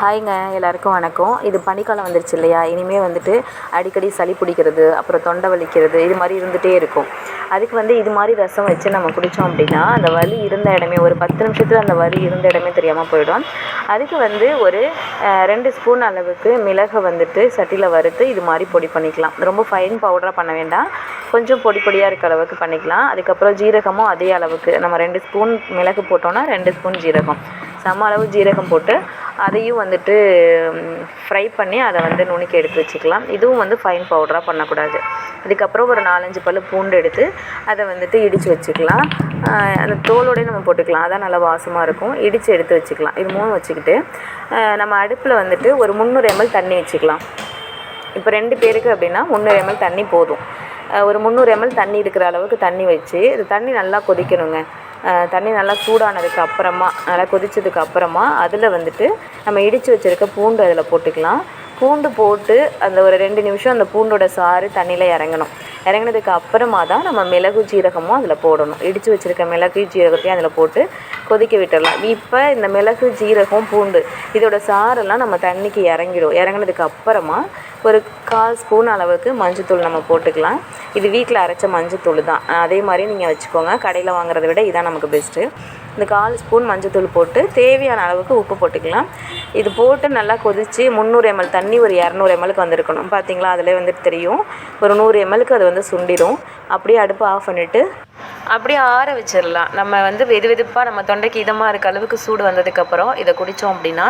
ஹாய்ங்க எல்லாருக்கும் வணக்கம். இது பனிக்காலம் வந்துருச்சு இல்லையா? இனிமேல் வந்துட்டு அடிக்கடி சளி பிடிக்கிறது அப்புறம் தொண்டை வலிக்கிறது இது மாதிரி இருந்துகிட்டே இருக்கும். அதுக்கு வந்து இது மாதிரி ரசம் வச்சு நம்ம குடித்தோம் அப்படின்னா அந்த வலி இருந்த இடமே ஒரு பத்து நிமிஷத்தில் அந்த வலி இருந்த இடமே தெரியாமல் போயிடும். அதுக்கு வந்து ஒரு ரெண்டு ஸ்பூன் அளவுக்கு மிளகை வந்துட்டு சட்டியில் வறுத்து இது மாதிரி பொடி பண்ணிக்கலாம். ரொம்ப ஃபைன் பவுடராக பண்ண வேண்டாம். கொஞ்சம் பொடி பொடியாக இருக்க அளவுக்கு பண்ணிக்கலாம். அதுக்கப்புறம் ஜீரகமும் அதே அளவுக்கு. நம்ம ரெண்டு ஸ்பூன் மிளகு போட்டோன்னா ரெண்டு ஸ்பூன் ஜீரகம். சம அளவு ஜீரகம் போட்டு அதையும் வந்துட்டு ஃப்ரை பண்ணி அதை வந்து நுணுக்கி எடுத்து வச்சுக்கலாம். இதுவும் வந்து ஃபைன் பவுடராக பண்ணக்கூடாது. அதுக்கப்புறம் ஒரு நாலஞ்சு பல் பூண்டு எடுத்து அதை வந்துட்டு இடித்து வச்சுக்கலாம். அந்த தோலோடய நம்ம போட்டுக்கலாம். அதான் நல்லா வாசமாக இருக்கும். இடித்து எடுத்து வச்சுக்கலாம். இது மூணு வச்சுக்கிட்டு நம்ம அடுப்பில் வந்துட்டு ஒரு முந்நூறு எம்எல் தண்ணி வச்சுக்கலாம். இப்போ ரெண்டு பேருக்கு அப்படின்னா முந்நூறு எம்எல் தண்ணி போதும். ஒரு முந்நூறு எம்எல் தண்ணி இருக்கிற அளவுக்கு தண்ணி வச்சு இது தண்ணி நல்லா கொதிக்கணுங்க. தண்ணி நல்லா சூடானதுக்கு அப்புறமா நல்லா கொதித்ததுக்கு அப்புறமா அதில் வந்துட்டு நம்ம இடித்து வச்சுருக்க பூண்டு அதில் போட்டுக்கலாம். பூண்டு போட்டு அந்த ஒரு ரெண்டு நிமிஷம் அந்த பூண்டோட சாறு தண்ணியில் இறங்கணும். இறங்கினதுக்கு அப்புறமா தான் நம்ம மிளகு ஜீரகமும் அதில் போடணும். இடித்து வச்சுருக்க மிளகு ஜீரகத்தையும் அதில் போட்டு கொதிக்க விட்டுடலாம் இப்போ இந்த மிளகு ஜீரகம் பூண்டு இதோட சாரெல்லாம் நம்ம தண்ணிக்கு இறங்கிடும். இறங்கினதுக்கு அப்புறமா ஒரு கால் ஸ்பூன் அளவுக்கு மஞ்சத்தூள் நம்ம போட்டுக்கலாம். இது வீட்டில் அரைச்ச மஞ்சத்தூள் தான். அதே மாதிரி நீங்கள் வச்சுக்கோங்க. கடையில் வாங்குறத விட இதான் நமக்கு பெஸ்ட்டு இந்த கால் ஸ்பூன் மஞ்சத்தூள் போட்டு தேவையான அளவுக்கு உப்பு போட்டுக்கலாம். இது போட்டு நல்லா கொதித்து முந்நூறு எம்எல் தண்ணி ஒரு இரநூறு எம்எல்க்கு வந்திருக்கணும். பார்த்தீங்களா அதிலே வந்துட்டு தெரியும். ஒரு நூறு எம்எல்க்கு அது வந்து சுண்டிடும் அப்படியே அடுப்பு ஆஃப் பண்ணிவிட்டு அப்படியே ஆற வச்சிடலாம் நம்ம வந்து வெது வெதுப்பாக நம்ம தொண்டைக்கு இதமாக இருக்க அளவுக்கு சூடு வந்ததுக்கப்புறம் இதை குடித்தோம் அப்படின்னா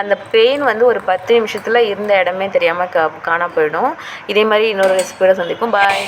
அந்த பெயின் வந்து ஒரு பத்து நிமிஷத்தில் இருந்த இடமே தெரியாமல் கா காணாம போயிடும். இதே மாதிரி இன்னொரு ரெசிபியோட சந்திப்போம். பாய்